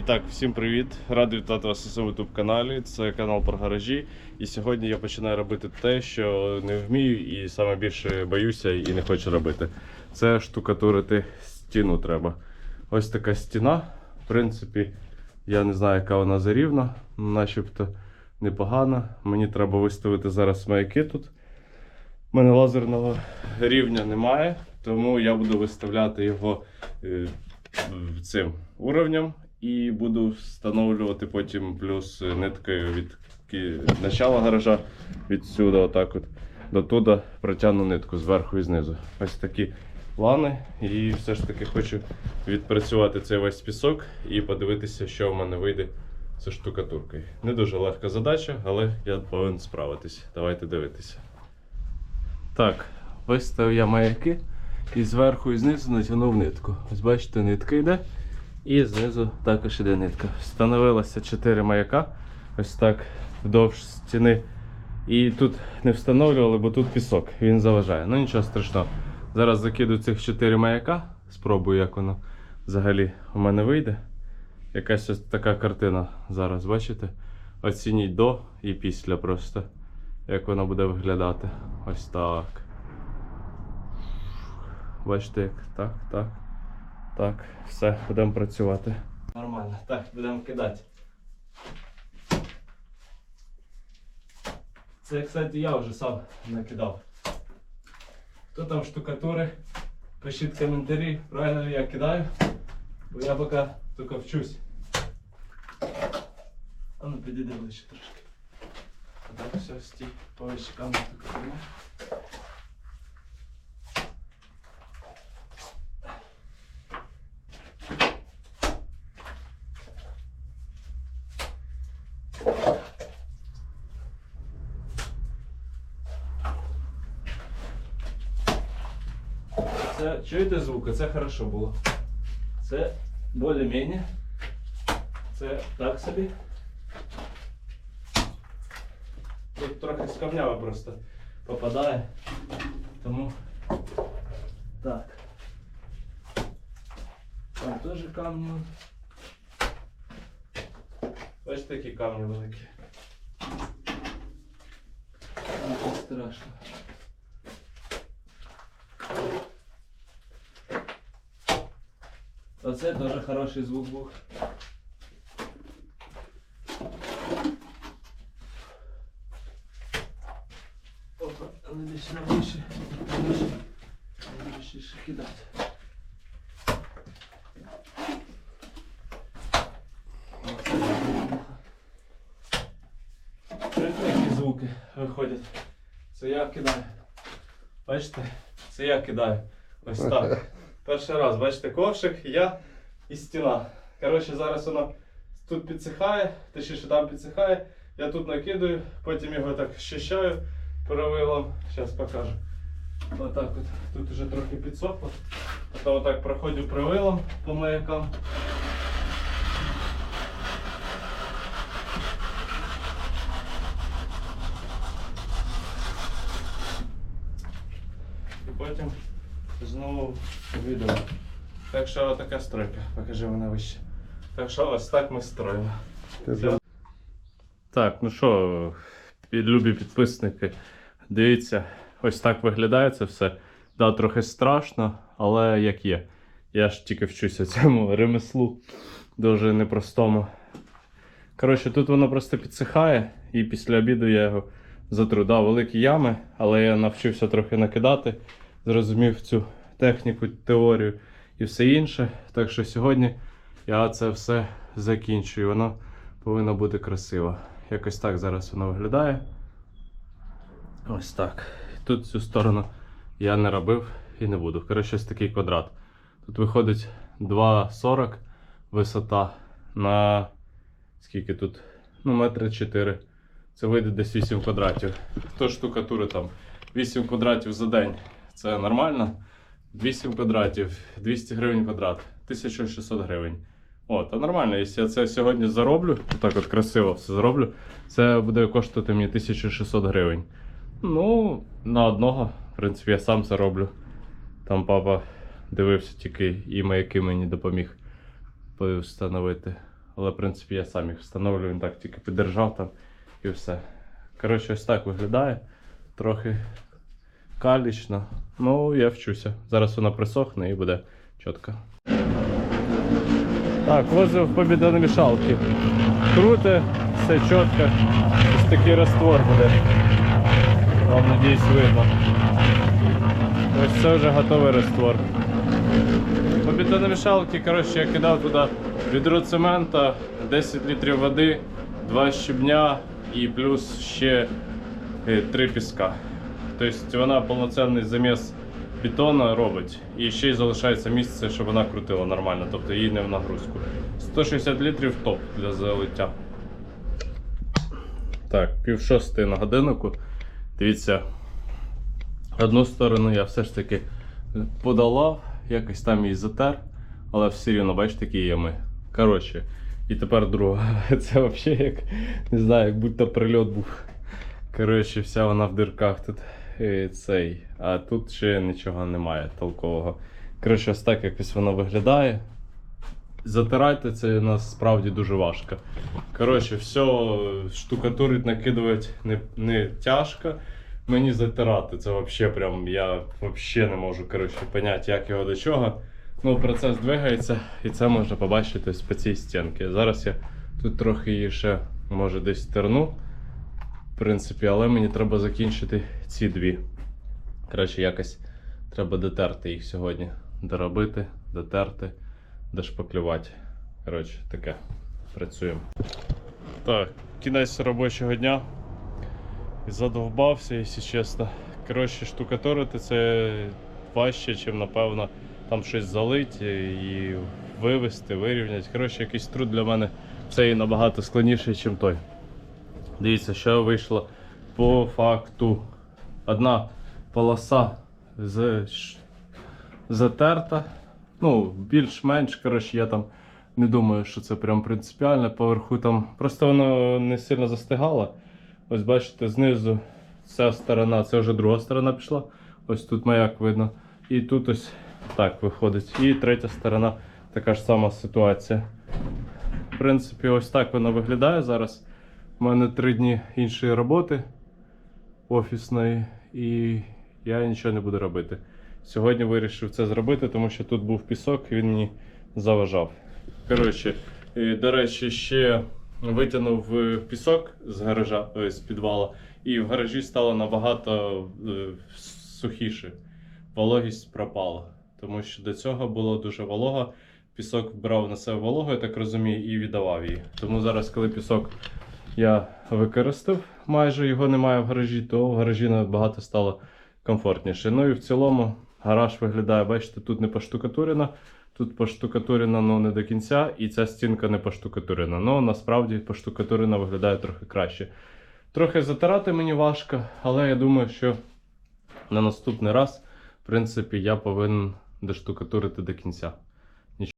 І так, всім привіт! Радий вітати вас на своєму youtube каналі. Це канал про гаражі. І сьогодні я починаю робити те, що не вмію, і саме більше боюся і не хочу робити. Це штукатурити стіну треба. Ось така стіна. В принципі, я не знаю, яка вона зарівна, начебто непогана. Мені треба виставити зараз маяки тут. У мене лазерного рівня немає, тому я буду виставляти його е, цим уровнем і буду встановлювати потім плюс ниткою від начала гаража відсюди, отак от до туди протягну нитку зверху і знизу. Ось такі плани. І все ж таки хочу відпрацювати цей весь пісок і подивитися, що в мене вийде з штукатуркою. Не дуже легка задача, але я повинен справитись. Давайте дивитися. Так, виставив я маяки і зверху і знизу натягнув нитку. Ось бачите, нитка йде. І знизу також іде нитка. Встановилося 4 маяка. Ось так вдовж стіни. І тут не встановлювали, бо тут пісок, він заважає. Ну нічого страшного. Зараз закидаю цих 4 маяка. Спробую, як воно взагалі у мене вийде. Якась ось така картина зараз, бачите? Оцініть до і після просто. Як воно буде виглядати. Ось так. Бачите, як так, так. Так, все, будемо працювати. Нормально. Так, будемо кидати. Це, кстати, я вже сам накидав. Хто там штукатури? Пишіть коментарі, правильно ли я кидаю. Бо я поки тільки вчусь. А ну підійди ближче трошки. А так все, стій, повище камеру таку Це чуєте звуки? Це хорошо було. Це більш-менш. Це так собі. Тут трохи скамняво просто попадає. Тому так. Там теж камні. Ось такі камні великі. Нічого страшного. Оце теж хороший звук був. Опа, але більше на. Більше. Більше ще кидати. Які звуки виходять? Це я кидаю. Бачите? Це я кидаю. Ось так. Перший раз, бачите, ковшик, я і стіна. Коротше, зараз воно тут підсихає, точніше там підсихає. Я тут накидаю, потім його так щищаю правилом. Зараз покажу. Отак от. Тут вже трохи підсохло. Потім отак проходжу правилом по маякам. І потім знову відео. Так що така стройка, покажи вона вище. Так що ось так ми строїмо. Так, ну що, любі підписники, дивіться, ось так виглядає це все. Да, трохи страшно, але як є. Я ж тільки вчуся цьому ремеслу дуже непростому. Коротше, тут воно просто підсихає, і після обіду я його затру. Да, великі ями, але я навчився трохи накидати, зрозумів цю техніку, теорію і все інше. Так що сьогодні я це все закінчую. Воно повинно бути красиво. Якось так зараз воно виглядає. Ось так. Тут цю сторону я не робив і не буду. Коротше, ось такий квадрат. Тут виходить 2,40 висота на скільки тут? Ну, метри 4. Це вийде десь 8 квадратів. Хто штукатури там 8 квадратів за день. Це нормально. 8 квадратів, 200 гривень квадрат, 1600 гривень. О, та нормально, якщо я це сьогодні зароблю, так от красиво все зроблю, це буде коштувати мені 1600 гривень. Ну, на одного, в принципі, я сам зароблю. Там папа дивився тільки і маяки мені допоміг встановити. Але в принципі я сам їх встановлюю, він так тільки піддержав там і все. Коротше, ось так виглядає. Трохи калічно. Ну, я вчуся. Зараз вона присохне і буде чітко. Так, возив побідонамішалки. Круте, все чітко. Ось такий раствор буде. Вам надіюсь видно. Ось це вже готовий раствор. По бетономішалки, коротше, я кидав туди відро цемента, 10 літрів води, 2 щебня і плюс ще 3 піска. Тобто вона повноцінний заміс бетону робить і ще й залишається місце, щоб вона крутила нормально, тобто її не в нагрузку. 160 літрів топ для залиття. Так, пів шостої на годиннику. Дивіться, одну сторону я все ж таки подолав, якось там її затер, але все рівно, бачите, такі ями. Коротше, і тепер друга. Це взагалі як не знаю, як будь-то прильот був. Коротше, вся вона в дирках тут. Цей. А тут ще нічого немає толкового. Коротше, ось так якось воно виглядає. Затирати це насправді дуже важко. Коротше, все штукатурить, накидувати не, не тяжко. Мені затирати це взагалі прям я взагалі не можу коротше, поняти, як його до чого. Ну, процес двигається, і це можна побачити ось по цій стінці. Зараз я тут трохи її ще може десь терну. Принципі, але мені треба закінчити ці дві. Коротше, якось треба дотерти їх сьогодні. Доробити, дотерти, дошпаклювати. Коротше, таке. Працюємо. Так, кінець робочого дня. Задовбався, якщо чесно. Коротше, штукатурити це важче, ніж, напевно, там щось залити і вивести, вирівняти. Коротше, якийсь труд для мене це і набагато складніше, ніж той. Дивіться, що вийшло по факту. Одна полоса з... затерта. Ну, більш-менш, коротше, я там не думаю, що це прям принципіально. Поверху там просто воно не сильно застигало. Ось бачите, знизу ця сторона, це вже друга сторона пішла. Ось тут маяк видно. І тут ось так виходить. І третя сторона така ж сама ситуація. В принципі, ось так воно виглядає зараз. У мене три дні іншої роботи офісної, і я нічого не буду робити. Сьогодні вирішив це зробити, тому що тут був пісок, він мені заважав. Коротше, е, до речі, ще витягнув е, пісок з гаража, е, з підвала, і в гаражі стало набагато сухіше. Вологість пропала. Тому що до цього було дуже волого. Пісок брав на себе вологу, я так розумію, і віддавав її. Тому зараз, коли пісок я використав, майже його немає в гаражі, то в гаражі набагато стало комфортніше. Ну і в цілому гараж виглядає, бачите, тут не поштукатурено, тут поштукатурено, ну не до кінця, і ця стінка не поштукатурена. Ну насправді поштукатурена виглядає трохи краще. Трохи затирати мені важко, але я думаю, що на наступний раз, в принципі, я повинен доштукатурити до кінця.